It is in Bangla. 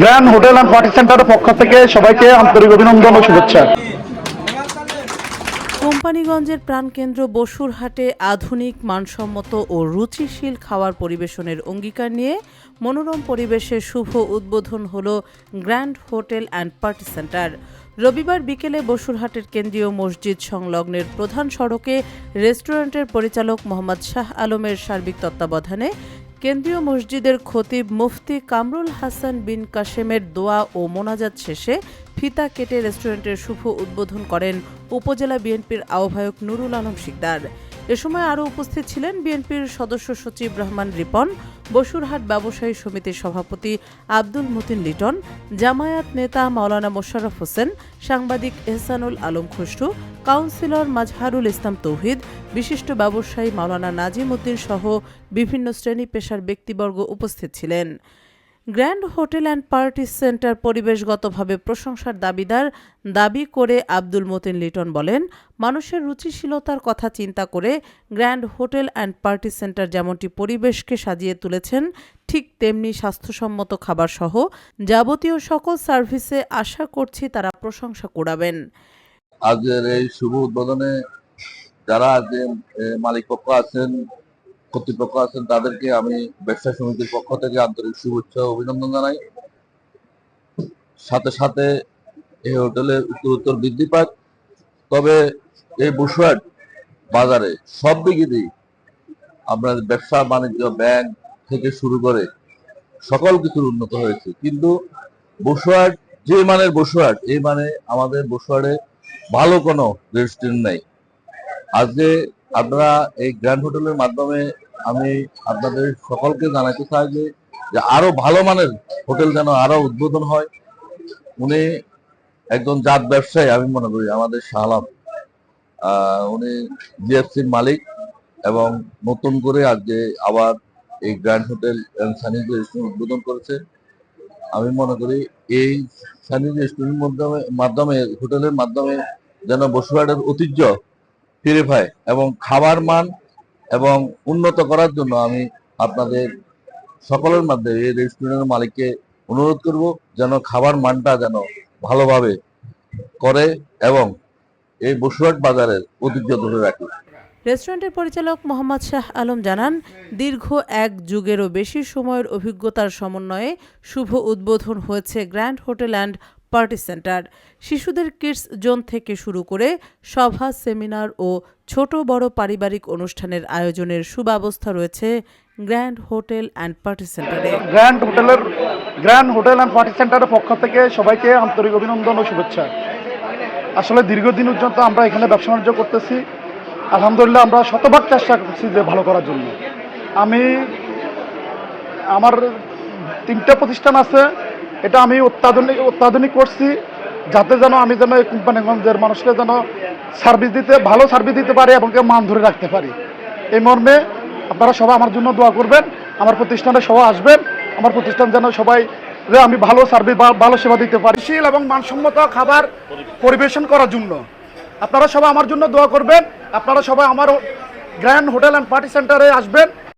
গ্র্যান্ড হোটেল অ্যান্ড পার্টি সেন্টারের পক্ষ থেকে সবাইকে আন্তরিক অভিনন্দন ও শুভেচ্ছা। কোম্পানিগঞ্জের প্রাণকেন্দ্র বসুরহাটে আধুনিক, মানসম্মত ও রুচিশীল খাওয়ার পরিবেশনের অঙ্গীকার নিয়ে মনোরম পরিবেশে শুভ উদ্বোধন হল grand hotel and party centre. রবিবার বিকেলে বসুরহাটের কেন্দ্রীয় মসজিদ সংলগ্নের প্রধান সড়কে রেস্টুরেন্টের পরিচালক মোহাম্মদ শাহ আলমের সার্বিক তত্ত্বাবধানে কেন্দ্রীয় মসজিদের খতিব মুফতি কামরুল হাসান বিন কাশেমের দোয়া ও মোনাজাত শেষে ফিতা কেটে রেস্টুরেন্টের শুভ উদ্বোধন করেন উপজেলা বিএনপির আহ্বায়ক নুরুল আলম শিকদার। এ সময় আরও উপস্থিত ছিলেন বিএনপির সদস্য সচিব রহমান রিপন, বসুরহাট ব্যবসায়ী সমিতির সভাপতি আব্দুল মতিন লিটন, জামায়াত নেতা মাওলানা মোশাররফ হোসেন, সাংবাদিক এহসানুল আলম খুসরু, কাউন্সিলর মাজহারুল ইসলাম তৌহিদ, বিশিষ্ট ব্যবসায়ী মাওলানা নাজিম উদ্দিন সহ বিভিন্ন শ্রেণি পেশার ব্যক্তিবর্গ উপস্থিত ছিলেন। Grand hotel and party centre পরিবেশগতভাবে প্রশংসার দাবিদার, দাবি করে আব্দুল মতিন লিটন বলেন, মানুষের রুচিশীলতার কথা চিন্তা করে grand hotel and party centre যেমনটি পরিবেশকে সাজিয়ে তুলেছেন, ঠিক তেমনি স্বাস্থ্যসম্মত খাবার সহ যাবতীয় সকল সার্ভিসে আশা করছি তারা প্রশংসা কুড়াবেন। আজকের এই শুভ উদ্বোধনে যারা আজকে মালিক পক্ষ আছেন কর্তৃপক্ষ আছেন, তাদেরকে আমি ব্যবসা সমিতির পক্ষ থেকে আন্তরিক শুভেচ্ছা ও অভিনন্দন জানাই। সাথে সাথে এই উত্তর উত্তর বৃদ্ধি পাক। তবে এই বসুয়াট বাজারে সব দিকেই আপনার ব্যবসা, বাণিজ্য, ব্যাংক থেকে শুরু করে সকল কিছুর উন্নত হয়েছে। কিন্তু বসুয়াট, যে মানের বসুয়াট, এই মানে আমাদের বসুয়াটে ভালো কোনো রেস্টুরেন্ট নেই। আজকে আপনারা এই গ্র্যান্ড হোটেলের মাধ্যমে আমি আপনাদের সকলকে জানাতে চাই যে আরও ভালো মানের হোটেল যেন আরও উদ্বোধন হয়। উনি একজন জাত ব্যবসায়ী, আমি মনে করি, আমাদের শাহলাম উনি জিএফসির মালিক এবং নতুন করে আজকে আবার এই গ্র্যান্ড হোটেল সানিজ রেস্টুরেন্ট উদ্বোধন করেছে। আমি মনে করি, এই সানিজ রেস্টুরেন্টের মাধ্যমে মাধ্যমে, হোটেলের মাধ্যমে যেন বসুরহাটের ঐতিহ্য ফিরে এবং খাবার মান এবং উন্নত করার জন্য আমি আপনাদের সকলের মাধ্যমে এই রেস্টুরেন্টের মালিককে অনুরোধ করব যেন খাবার মানটা যেন ভালোভাবে করে এবং এই বসুরহাট বাজারের ঐতিহ্য ধরে রাখে। রেস্টুরেন্টের পরিচালক মোহাম্মদ শাহ আলম জানান, দীর্ঘ এক যুগেরও বেশি সময়ের অভিজ্ঞতার সমন্বয়ে শুভ উদ্বোধন হয়েছে grand hotel and party centre. শিশুদের কিডস জোন থেকে শুরু করে সভা, সেমিনার ও ছোট বড় পারিবারিক অনুষ্ঠানের আয়োজনের সুব্যবস্থা রয়েছে গ্র্যান্ড হোটেল অ্যান্ড পার্টি সেন্টারে। গ্র্যান্ড হোটেলের, গ্র্যান্ড হোটেল অ্যান্ড পার্টি সেন্টারের পক্ষ থেকে সবাইকে আন্তরিক অভিনন্দন ও শুভেচ্ছা। আসলে দীর্ঘদিন পর্যন্ত আমরা এখানে ব্যবসা বাণিজ্য করতেছি। আলহামদুলিল্লাহ আমরা শতভাগ চেষ্টা করছি যে ভালো করার জন্য। আমি, আমার তিনটা প্রতিষ্ঠান আছে। এটা আমি অত্যাধুনিক অত্যাধুনিক করছি যাতে যেন আমি যেন এই কোম্পানিগঞ্জের মানুষকে যেন সার্ভিস দিতে ভালো সার্ভিস দিতে পারি এবং মান ধরে রাখতে পারি। এই মর্মে আপনারা সবাই আমার জন্য দোয়া করবেন। আমার প্রতিষ্ঠানে সবাই আসবেন। আমার প্রতিষ্ঠান যেন সবাই আমি ভালো সার্ভিস ভালো সেবা দিতে পারি। শীল এবং মানসম্মত খাবার পরিবেশন করার জন্য। আপনারা সবাই আমার জন্য দোয়া করবেন। আপনারা সবাই আমার গ্র্যান্ড হোটেল অ্যান্ড পার্টি সেন্টারে আসবেন।